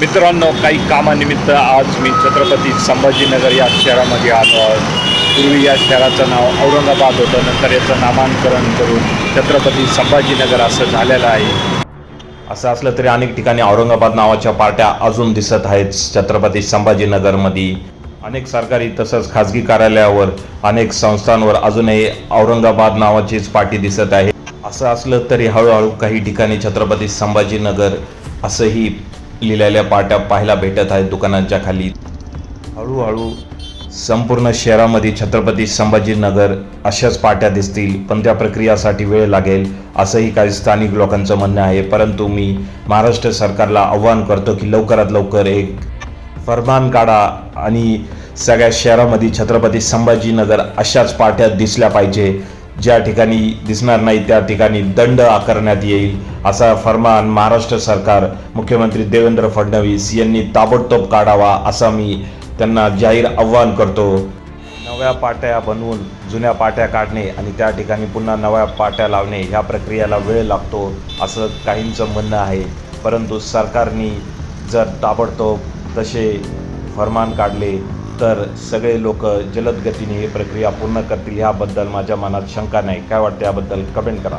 मित्रांनो काही कामानिमित्त आज मी छत्रपती संभाजीनगर या शहरामध्ये आलो आहोत. पूर्वी या शहराचं नाव औरंगाबाद होतं नंतर याचं नामांकरण करून छत्रपती संभाजीनगर असं झालेलं आहे. असं असलं तरी अनेक ठिकाणी औरंगाबाद नावाच्या पार्ट्या अजून दिसत आहेत छत्रपती संभाजीनगरमध्ये. अनेक सरकारी तसंच खाजगी कार्यालयावर अनेक संस्थांवर अजूनही औरंगाबाद नावाचीच पार्टी दिसत आहे. असं असलं तरी हळूहळू काही ठिकाणी छत्रपती संभाजीनगर असंही लिहिलेल्या पार्ट्या पाहायला भेटत आहेत दुकानांच्या खाली. हळूहळू संपूर्ण शहरामध्ये छत्रपती संभाजीनगर अशाच पाट्या दिसतील पण त्या प्रक्रियासाठी वेळ लागेल असंही काही स्थानिक लोकांचं म्हणणं आहे. परंतु मी महाराष्ट्र सरकारला आव्हान करतो की लवकरात लवकर एक फरमान काढा आणि सगळ्या शहरामध्ये छत्रपती संभाजीनगर अशाच पाट्या दिसल्या पाहिजे. ज्या ठिकाणी दिसणार नाही त्या ठिकाणी दंड आकारण्यात येईल असा फरमान महाराष्ट्र सरकार मुख्यमंत्री देवेंद्र फडणवीस यांनी ताबडतोब काढावा असा मी त्यांना जाहीर आव्हान करतो. नव्या पाट्या बनवून जुन्या पाट्या काढणे आणि त्या ठिकाणी पुन्हा नव्या पाट्या लावणे ह्या प्रक्रियेला वेळ लागतो असं काहींचं म्हणणं आहे. परंतु सरकारने जर ताबडतोब तसे फरमान काढले तर सगळे लोक जलद गतीने ही प्रक्रिया पूर्ण करतील ह्याबद्दल माझ्या मनात शंका नाही. काय वाटतं याबद्दल कमेंट करा.